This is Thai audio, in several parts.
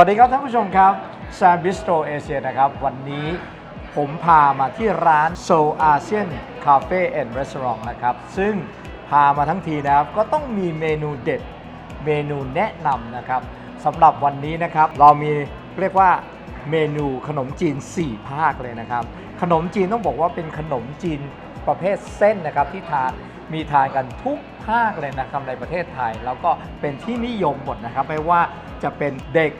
วัสดีครับท่านผู้ชมครับแซมบิสโตเอเชียนะครับ วันนี้ผมพามาที่ร้านโซอาเซียนคาเฟ่แอนด์รีสอร์ทนะครับ ซึ่งพามาทั้งทีนะครับ ก็ต้องมีเมนูเด็ดเมนูแนะนำนะครับสำหรับวันนี้นะครับ เรามีเรียกว่าเมนูขนมจีน 4 ภาคเลยนะครับ ขนมจีนต้องบอกว่าเป็นขนมจีนประเภทเส้นนะครับที่ทานมีทานกันทุกภาคเลยนะครับในประเทศไทย แล้วก็เป็นที่นิยมหมดนะครับ ไม่ว่าจะเป็นเด็ก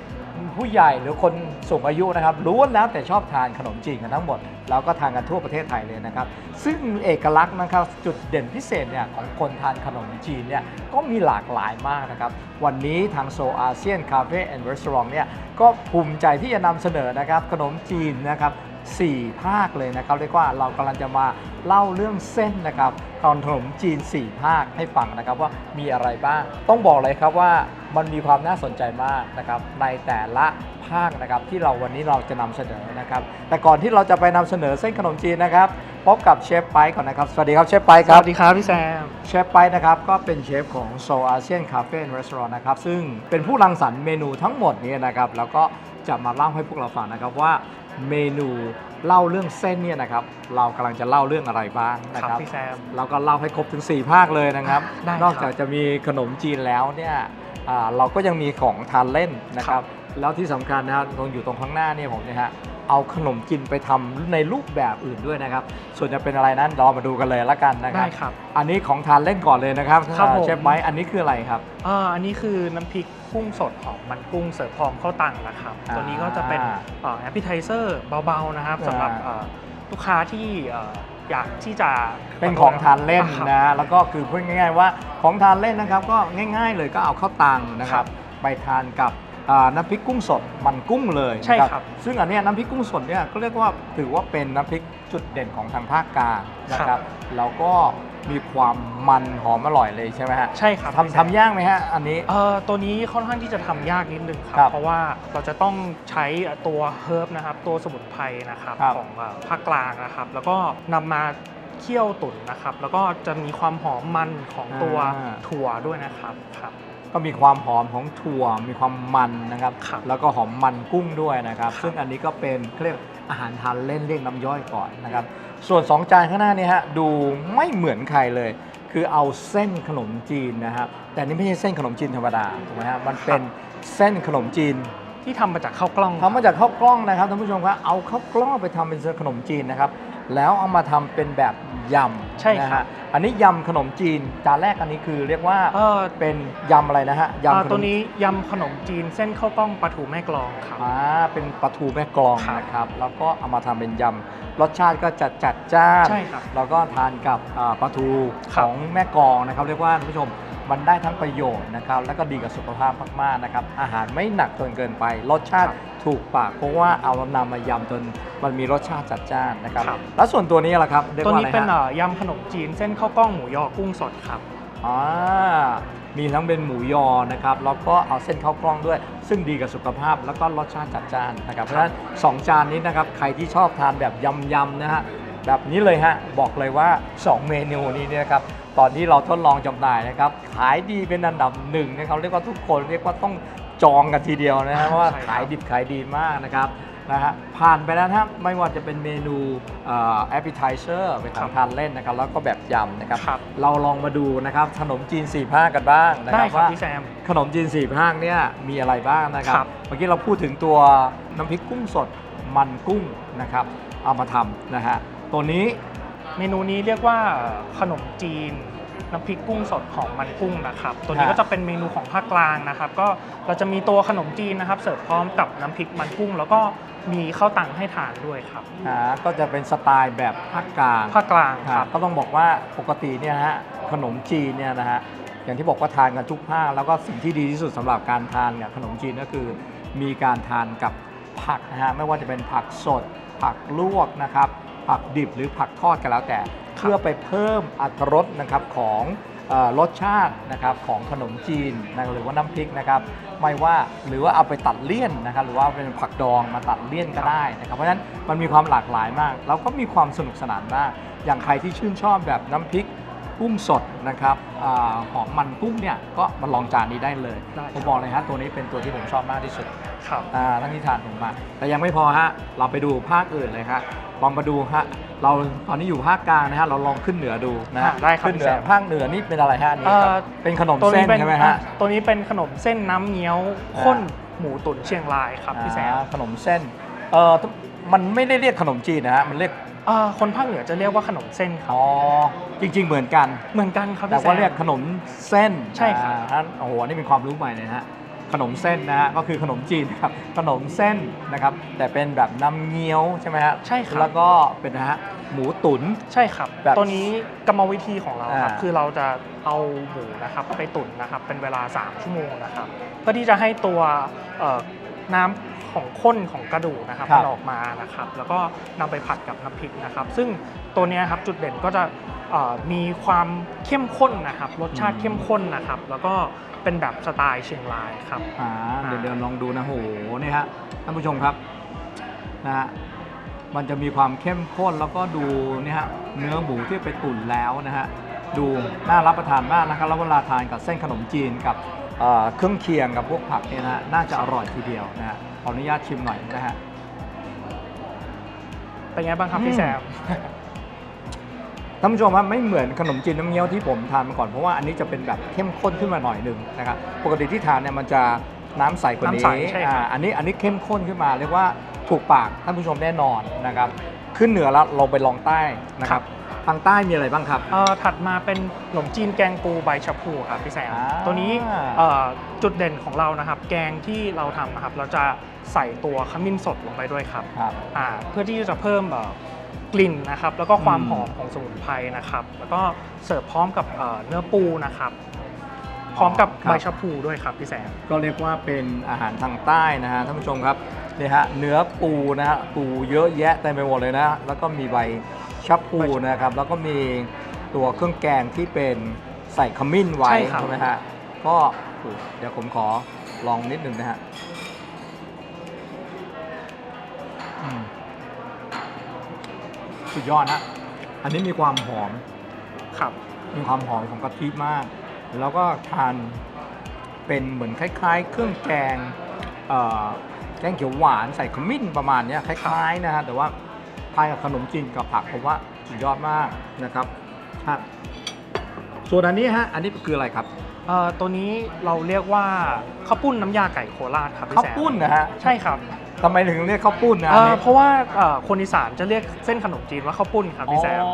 ผู้ใหญ่หรือคนสูงอายุนะครับล้วนแล้วแต่ชอบทานขนมจีนกันทั้งหมด แล้วก็ทานกันทั่วประเทศไทยเลยนะครับ ซึ่งเอกลักษณ์นะครับจุดเด่นพิเศษเนี่ยของคนทานขนมจีนเนี่ยก็มีหลากหลายมากนะครับ วันนี้ทางโซอาเซียนคาเฟ่แอนด์รีสอร์ทเนี่ยก็ภูมิใจที่จะนำเสนอนะครับขนมจีนนะครับ 4 ภาคเลยนะครับเรียกว่าเรากำลังจะมาเล่าเรื่องเส้นนะครับขนมจีน 4 ภาคให้ฟังนะครับว่ามีอะไรบ้าง ต้องบอกเลยครับว่ามันมีความน่าสนใจมากนะครับในแต่ละภาคนะครับที่เราวันนี้เราจะนำเสนอนะครับ แต่ก่อนที่เราจะไปนำเสนอเส้นขนมจีนนะครับพบกับเชฟไปก่อนนะครับ สวัสดีครับเชฟไปสครับวัสดีครับพี่แซมเชฟไปนะครับก็เป็นเชฟของโซอาเซียนคาเฟ่และร้านนะครับซึ่งเป็นผู้รังสรรค์เมนูทั้งหมดนี้นะครับแล้วก็จะมาเล่าให้พวกเราฟังนะครับว่า เมนูเล่าเรื่องเส้นเนี่ยนะครับเรากำลังจะเล่าเรื่องอะไรบ้างนะคครัรับบ พี่แซม เราก็เล่าให้ครบถึง 4 ภาคเลยนะครับ ได้ครับนอกจากจะมีขนมจีนแล้วเนี่ยอ่าเราก็ยังมีของทานเล่นนะครับ แล้วที่สำคัญนะครับตรงอยู่ตรงข้างหน้าเนี่ยผมเนี่ยฮะ เอาขนมจีนไปทำในรูปแบบอื่นด้วยนะครับ ส่วนจะเป็นอะไรนั้นเรามาดูกันเลยละกันนะคได้รับครับ อันนี้ของทานเล่นก่อนเลยนะครับครับผม เชฟไม้อันนี้คืออะไรครับ อ่าอันนี้คือน้ำพริกกุ้งสดหอมมันกุ้งเสิร์ฟพร้อมข้าวตังนะครับ อ่าตัวนี้ก็จะเป็นแอปเปิลไทเซอร์เบาๆนะครับอ่าสำหรับเอ่อลูกค้าที่เอ่ออยากที่จะเป็นของทานเล่นครับ นะแล้วก็คือพูดง่าย ๆ ว่าของทานเล่นนะครับก็ง่าย ๆ เลยก็เอาข้าวตังนะครับ ไปทานกับอ่า น้ำพริกกุ้งสดมันกุ้งเลยใช่นะครับ ซึ่งอันเนี้ยน้ำพริกกุ้งสดเนี่ยก็เรียกว่าถือว่าเป็นน้ำพริกจุดเด่นของทางภาคกลางนะครับแล้วก็มีความมันหอมอร่อยเลยใช่ไหมฮะใช่ครับทำทำยากไหมฮะอันนี้เอ่อตัวนี้ค่อนข้างที่จะทำยากนิดนึงคครัรับบเพราะว่าเราจะต้องใช้ตัวเฮิร์บนะครับ ตัวสมุนไพรนะครับครับของเอ่อภาคกลางนะครับ แล้วก็นำมาเคี่ยวตุ๋นนะครับ แล้วก็จะมีความหอมมันของตัวอ่าถั่วด้วยนะครับครับ ก็มีความหอมของถั่ว มีความมันนะครับ ครับแล้วก็หอมมันกุ้งด้วยนะครับ ครับซึ่งอันนี้ก็เป็นเขาเรียกอาหารทานเล่นเรียกน้ำย่อยก่อนนะครับ ส่วน2จานข้างหน้านี้ฮะดูไม่เหมือนใครเลย คือเอาเส้นขนมจีนนะครับ แต่นี่ไม่ใช่เส้นขนมจีนธรรมดาถูกไหมฮะ มันเป็นเส้นขนมจีน ที่ทำมาจากข้าวกล้อง ทำมาจากข้าวกล้องนะครับท่านผู้ชมครับเอาข้าวกล้องไปทำเป็นขนมจีนนะครับ แล้วเอามาทำเป็นแบบ ยำใช่นะครับฮะอันนี้ยำขนมจีนจานแรกอันนี้คือเรียกว่าเออเป็นยำอะไรนะฮะอ่ายำขนตัวมนี้ยำขนมจีนเส้นข้าวกล้องปลาทูแม่กลองครับ อ่าเป็นปลาทูแม่กลองครับ นะครับ แล้วก็เอามาทำเป็นยำรสชาติก็จะจัดจ้านใช่ครับ แล้วก็ทานกับอ่าปลาทูคขรับ องแม่กลองนะครับ เรียกว่าท่านผู้ชม มันได้ทั้งประโยชน์นะครับแล้วก็ดีกับสุขภาพมากๆนะครับอาหารไม่หนักจนเกินไป รสชาติถูกปากเพราะว่าเอานำมายำจนมันมีรสชาติจัดจ้านนะครับครับ แล้วส่วนตัวนี้ล่ะครับเรียกตัวว่านี้อะไรเป็นฮะเอ่อยำขนมจีนเส้นข้าวกล้องหมูยอกุ้งสดครับ อ่ามีทั้งเป็นหมูยอนะครับ แล้วก็เอาเส้นข้าวกล้องด้วย ซึ่งดีกับสุขภาพแล้วก็รสชาติจัดจ้านนะครับ เพราะฉะนั้นสองจานนี้นะครับ ใครที่ชอบทานแบบยำๆนะฮะ แบบนี้เลยฮะ บอกเลยว่า 2 เมนูนี้เนี่ยนะครับ ตอนที่เราทดลองจำหน่ายนะครับขายดีเป็นอันดับหนึ่งนะครับเรียกว่าทุกคนเรียกว่าต้องจองกันทีเดียวนะฮะเพราะว่าใช่ครับขายดิบขายดีมากนะครับนะฮะผ่านไปแล้วนะครับไม่ว่าจะเป็นเมนูแอปเปิลไทเซอร์เป็นของทานเล่นนะครับ แล้วก็แบบยำนะครับครับเราลองมาดูนะครับขนมจีนสี่ภาคกันบ้างนะคได้รับครับว่าพี่แซมขนมจีนสี่ภาคเนี่ยมีอะไรบ้างนะครับครับ เมื่อกี้เราพูดถึงตัวน้ำพริกกุ้งสดมันกุ้งนะครับ เอามาทำนะฮะตัวนี้เมนูนี้เรียกว่าขนมจีน น้ำพริกกุ้งสดของมันกุ้งนะครับ ตัวนี้ฮะก็จะเป็นเมนูของภาคกลางนะครับ ก็เราจะมีตัวขนมจีนนะครับเสิร์ฟพร้อมกับน้ำพริกมันกุ้ง แล้วก็มีข้าวตังให้ทานด้วยครับอ่าก็จะเป็นสไตล์แบบภาคกลางภาคกลางคครัรับบก็ต้องบอกว่าปกติเนี่ยนะฮะขนมจีนเนี่ยนะฮะอย่างที่บอกว่าทานกันทุกภาคแล้วก็สิ่งที่ดีที่สุดสำหรับการทานกับขนมจีนก็คือ มีการทานกับผักนะฮะไม่ว่าจะเป็นผักสด ผักลวกนะครับผักดิบหรือผักทอดกันแล้วแต่ เพื่อไปเพิ่มอรรถรสนะครับของเออรสชาตินะครับของขนมจีนนะหรือว่าน้ำพริกนะครับไม่ว่าหรือว่าเอาไปตัดเลี่ยนนะครับหรือว่าเป็นผักดองมาตัดเลี่ยนก็ได้นะครับเพราะฉะนั้นมันมีความหลากหลายมาก แล้วก็มีความสนุกสนานมาก อย่างใครที่ชื่นชอบแบบน้ำพริกกุ้งสดนะครับอาหอมมันกุ้งเนี่ยก็มาลองจานนี้ได้เลยได้ครับผมบอกเลยฮะตัวนี้เป็นตัวที่ผมชอบมากที่สุดครับอ่าทั้งที่ทานผมมาแต่ยังไม่พอฮะเราไปดูภาคอื่นเลยครับลองมาดูฮะ เราตอนนี้อยู่ภาคกลางนะฮะเราลองขึ้นเหนือดูนะฮะอ่าได้ครับขึ้นเหนืพี่อแซม ภาคเหนือนี่เป็นอะไรฮะอันนี่ครับเอ่อเป็นขนมตัวเส้นี้นเป็นใช่ไหมฮะอะตัวนี้เป็นขนมเส้นน้ำเงี้ยวข้นหมูตุ๋นเชียงรายครับพี่แซมอ่าขนมเส้นเออมันไม่ได้เรียกขนมจีนนะฮะมันเรียกอ่าคนภาคเหนือจะเรียกว่าขนมเส้นครับ อ๋อจริง ๆ เหมือนกัน เหมือนกันครับแต่พี่แซว่ามเรียกขนมเส้นใช่ครับ อ่าท่านโอ้โหนี่เป็นความรู้ใหม่เลยนะฮะ ขนมเส้นนะฮะก็คือขนมจีนครับขนมเส้นนะครับ แต่เป็นแบบน้ำเงี้ยวใช่ไหมฮะใช่ครับ แล้วก็เป็นนะฮะหมูตุ๋น ใช่ครับ แบบตัวนี้กรรมวิธีของเราครับอ่า คือเราจะเอาหมูนะครับไปตุ๋นนะครับเป็นเวลา 3 ชั่วโมงนะครับเพื่อที่จะให้ตัวเอ่อน้ำของข้นของกระดูกนะครับครับมันออกมานะครับ แล้วก็นำไปผัดกับน้ำพริกนะครับ ซึ่งตัวเนี้ยครับจุดเด่นก็จะเอ่อ มีความเข้มข้นนะครับ รสชาติเข้มข้นนะครับ แล้วก็เป็นแบบสไตล์เชียงรายครับอ่าเดี๋ยวเดินลองดูนะโหนี่ฮะท่านผู้ชมครับนะฮะมันจะมีความเข้มข้นแล้วก็ดูนี่ฮะเนื้อหมูที่ไปตุ๋นแล้วนะฮะดูน่ารับประทานมากนะครับแล้วเวลาทานกับเส้นขนมจีนกับเอ่อเครื่องเคียงกับพวกผักเนี่ยนะฮะน่าจะอร่อยทีเดียวนะฮะขออนุญาตชิมหน่อยนะฮะเป็นไงบ้างครับอืมพี่แซม ท่านผู้ชมครับไม่เหมือนขนมจีนน้ำเงี้ยวที่ผมทานมาก่อนเพราะว่าอันนี้จะเป็นแบบเข้มข้นขึ้นมาหน่อยหนึ่งนะครับปกติที่ทานเนี่ยมันจะน้ำใสกว่านี้น้ำใสใช่ครับ อ่าอันนี้อันนี้เข้มข้นขึ้นมาเรียกว่าถูกปากท่านผู้ชมแน่นอนนะครับขึ้นเหนือแล้วเราไปลองใต้นะครับทางใต้มีอะไรบ้างครับ เอ่อถัดมาเป็นขนมจีนแกงปูใบชะพูครับพี่แซมอ่า ตัวนี้เอ่อจุดเด่นของเรานะครับ แกงที่เราทำนะครับ เราจะใส่ตัวขมิ้นสดลงไปด้วยครับครับ อ่าเพื่อที่จะเพิ่มเอ่อ กลิ่นนะครับ แล้วก็ความอืมหอมของสมุนไพรนะครับ แล้วก็เสิร์ฟพร้อมกับเอ่อเนื้อปูนะครับ พร้อมกับใบชะพูด้วยครับพี่แซมก็เรียกว่าเป็นอาหารทางใต้นะฮะท่านผู้ชมครับนี่ฮะเนื้อปูนะฮะปูเยอะแยะเต็มไปหมดเลยนะแล้วก็มีใบชับปูนะครับ แล้วก็มีตัวเครื่องแกงที่เป็นใส่ขมิ้นไว้ใช่ครับไหมฮะก็โอ้เดี๋ยวผมขอลองนิดหนึ่งนะฮะ สุดยอดฮะอันนี้มีความหอม ครับ มีความหอมของกะทิมาก แล้วก็ทานเป็นเหมือนคล้าย ๆ เครื่องแกงเอ่อแกงเขียวหวานใส่ขมิ้นประมาณเนี้ยคล้ายๆนะฮะ แต่ว่าทานกับขนมจีนกับผักผมว่าสุดยอดมากนะครับฮะส่วนอันนี้ฮะ อันนี้คืออะไรครับเอ่อตัวนี้เราเรียกว่าข้าวปุ้นน้ำยาไก่โคราชครับพี่ข้าวแซมปุ้นนะฮะ ใช่ครับ ทำไมถึงเรียกข้าวปุ้นนะเอ่อันอนี้เพราะว่าเอ่อคนอีสานจะเรียกเส้นขนมจีนว่าข้าวปุ้นครับพี่แซม อ๋อ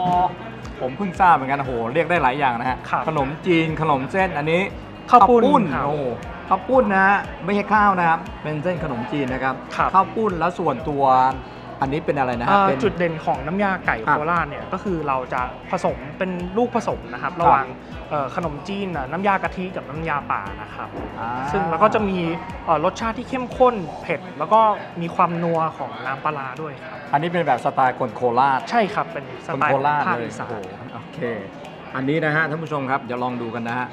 ผมเพิ่งทราบเหมือนกันโอ้โหเรียกได้หลายอย่างนะฮะครับขนมจีนขนมเส้นอันนี้ข้าวปุ้นครับโอ้โหข้าวปุ้นนะฮะไม่ใช่ข้าวนะครับเป็นเส้นขนมจีนนะครับครับ ข้าวปุ้นแล้วส่วนตัว อันนี้เป็นอะไรนะฮะเอ่อเป็น จุดเด่นของน้ำยาไก่ครัโคบราชเนี่ยก็คือเราจะผสมเป็นลูกผสมนะครับ ระหว่างเอ่อขนมจีนน่ะน้ำยากะทิกับน้ำยาป่านะครับอ่าซึ่งแล้วก็จะมีเอ่อรสชาติที่เข้มข้นเผ็ด แล้วก็มีความนัวของน้ำปลาร้าด้วยครับ อันนี้เป็นแบบสไตล์คนโคราช ใช่ครับ เป็นสคนไตล์โคของราชภาคเลยอีสาโอ้นโหโอเค อันนี้นะฮะท่านผู้ชมครับเดี๋ยวลองดูกันนะฮะ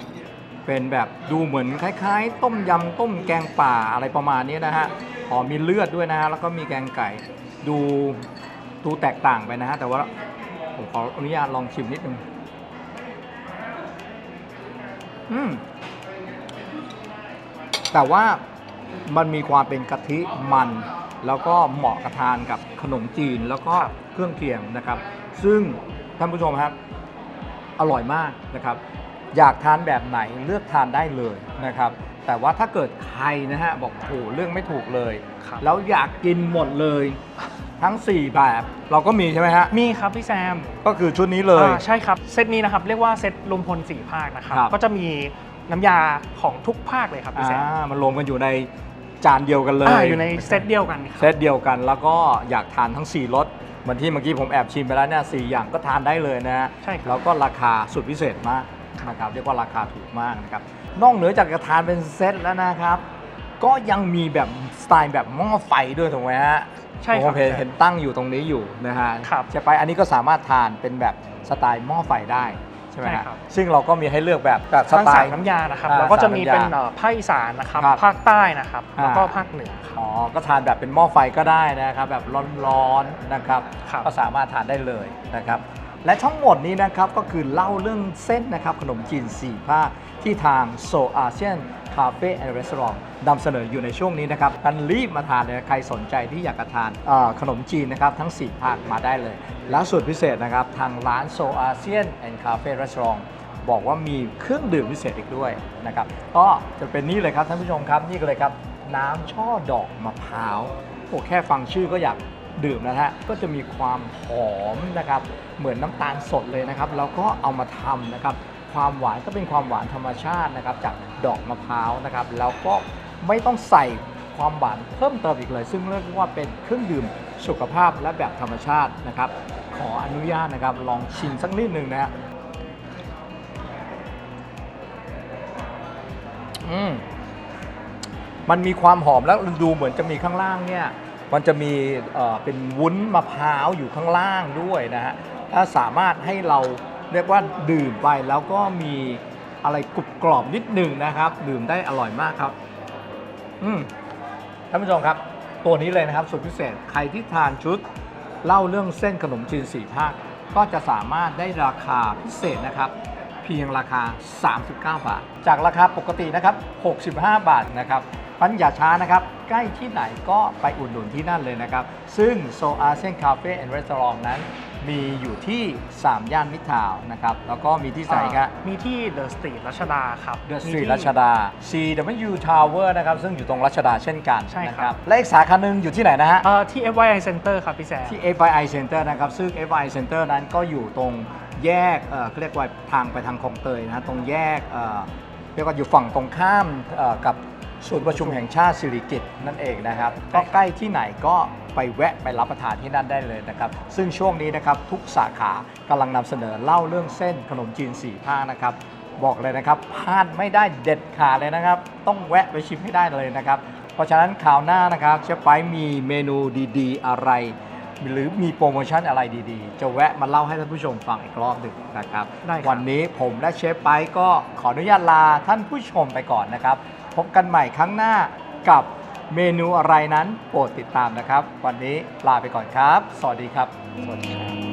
เป็นแบบดูเหมือนคล้ายๆ ต้มยำต้มแกงป่าอะไรประมาณนี้นะฮะอ๋อมีเลือดด้วยนะฮะแล้วก็มีแกงไก่ ดูดูแตกต่างไปนะฮะ แต่ว่าผมขออนุญาตลองชิมนิดนึง อืม แต่ว่ามันมีความเป็นกะทิมัน แล้วก็เหมาะกับทานกับขนมจีนแล้วก็เครื่องเคียงนะครับ ซึ่งท่านผู้ชมครับอร่อยมากนะครับ อยากทานแบบไหนเลือกทานได้เลยนะครับ แต่ว่าถ้าเกิดใครนะฮะบอกโอ้โหเรื่องไม่ถูกเลยครับแล้วอยากกินหมดเลย ทั้ง 4 แบบ เราก็มีใช่ไหมฮะ มีครับพี่แซมก็คือชุดนี้เลย อ่าใช่ครับ เซตนี้นะครับเรียกว่าเซตรวมพลสี่ภาคนะครับ ครับ ก็จะมีน้ำยาของทุกภาคเลยครับพี่แซมอ่ามันรวมกันอยู่ในจานเดียวกันเลยอ่าอยู่ในเซตเดียวกันครับ เซตเดียวกันแล้วก็อยากทานทั้ง 4รสเหมือนที่เมื่อกี้ผมแอบชิมไปแล้วเนี่ยสอย่างก็ทานได้เลยนะฮะใช่ครับ แล้วก็ราคาสุดพิเศษมากนะครับเรียกว่าราคาถูกมากนะครับนอกเหนือจากจะทานเป็นเซตแล้วนะครับ ก็ยังมีแบบสไตล์แบบหม้อไฟด้วยถูกไหมฮะ ใช่ครับผมเห็นเห็นตั้งอยู่ตรงนี้อยู่นะฮะครับใช่ไปอันนี้ก็สามารถทานเป็นแบบสไตล์หม้อไฟได้ใช่ไหมใช่ฮะครับ ซึ่งเราก็มีให้เลือกแบบแบบสทั้งไตสามล์ น้ำยานะครับอ่าแล้วก็จะมีสามน้ำยาเป็นเอ่อภาคอีสานนะครับครับภาคใต้นะครับอ่า แล้วก็ภาคเหนือครับ อ๋อก็ทานแบบเป็นหม้อไฟก็ได้นะครับ แบบร้อนๆนะครับ ครับ ก็สามารถทานได้เลยนะครับ และทั้งหมดนี้นะครับก็คือเล่าเรื่องเส้นนะครับขนมจีน4ภาคที่ทางโซอาเซียน คาเฟ่แอนด์รีสอร์ทนำเสนออยู่ในช่วงนี้นะครับกันรีบมาทานเลยใครสนใจที่อยากจะทานขนมจีนนะครับทั้ง 4 ภาคมาได้เลย แล้วส่วนพิเศษนะครับ ทางร้านโซอาเซียนแอนด์คาเฟ่รีสอร์ทบอกว่ามีเครื่องดื่มพิเศษอีกด้วยนะครับก็จะเป็นนี่เลยครับท่านผู้ชมครับนี่ก็เลยครับน้ำช่อดอกมะพร้าวโอ้แค่ฟังชื่อก็อยากดื่มนะฮะก็จะมีความหอมนะครับเหมือนน้ำตาลสดเลยนะครับแล้วก็เอามาทำนะครับ ความหวานก็เป็นความหวานธรรมชาตินะครับจากดอกมะพร้าวนะครับแล้วก็ไม่ต้องใส่ความหวานเพิ่มเติมอีกเลย ซึ่งเรียกว่าเป็นเครื่องดื่มสุขภาพและแบบธรรมชาตินะครับ ขออนุญาตนะครับลองชิมสักนิดหนึ่งนะฮะอืมมันมีความหอมแล้วดูเหมือนจะมีข้างล่างเนี่ย มันจะมีเอ่อเป็นวุ้นมะพร้าวอยู่ข้างล่างด้วยนะฮะถ้าสามารถให้เรา เรียกว่าดื่มไปแล้วก็มีอะไรกรุบกรอบนิดหนึ่งนะครับ ดื่มได้อร่อยมากครับ อืมท่านผู้ชมครับ ตัวนี้เลยนะครับสุดพิเศษใครที่ทานชุดเล่าเรื่องเส้นขนมจีนสี่ภาค ก็จะสามารถได้ราคาพิเศษนะครับ เพียงราคา 39 บาท จากราคาปกตินะครับ 65 บาทนะครับพันอย่าช้านะครับ ใกล้ที่ไหนก็ไปอุดหนุนที่นั่นเลยนะครับ ซึ่งโซอาเซียนคาเฟ่แอนด์รีสอร์ทนั้น มีอยู่ที่3ย่านมิตรทาวน์นะครับ แล้วก็มีที่ไหนครับ มีที่เดอะสตรีทรัชดาครับ เดอะสตรีมีทที่รัชดา CW Tower นะครับ ซึ่งอยู่ตรงรัชดาเช่นกันใช่ครับนะครับและอีกสาขาหนึ่งอยู่ที่ไหนนะฮะเอ่อที่ FYI Center ครับพี่แซมที่ FII Center นะครับ ซึ่ง FII Center นั้นก็อยู่ตรงแยกเอ่อเขาเรียกว่าทางไปทางคลองเตยนะฮะตรงแยกเอ่อเรียกว่าอยู่ฝั่งตรงข้ามเอ่อกับศูนย์ประชุมแห่งชาติสิริกิติ์นั่นเองนะครับ ก็ใกล้ที่ไหนก็ ไปแวะไปรับประทานที่นั่นได้เลยนะครับ ซึ่งช่วงนี้นะครับทุกสาขากำลังนำเสนอเล่าเรื่องเส้นขนมจีนสี่ภาคนะครับบอกเลยนะครับพลาดไม่ได้เด็ดขาดเลยนะครับ ต้องแวะไปชิมให้ได้เลยนะครับ เพราะฉะนั้นคราวหน้านะครับเชฟไปมีเมนูดีๆ อะไร หรือมีโปรโมชั่นอะไรดีๆ จะแวะมาเล่าให้ท่านผู้ชมฟังอีกรอบหนึ่งนะครับได้ครับวันนี้ผมและเชฟไปก็ขออนุญาตลาท่านผู้ชมไปก่อนนะครับ พบกันใหม่ครั้งหน้ากับ เมนูอะไรนั้นโปรดติดตามนะครับ วันนี้ลาไปก่อนครับ สวัสดีครับ สวัสดีครับ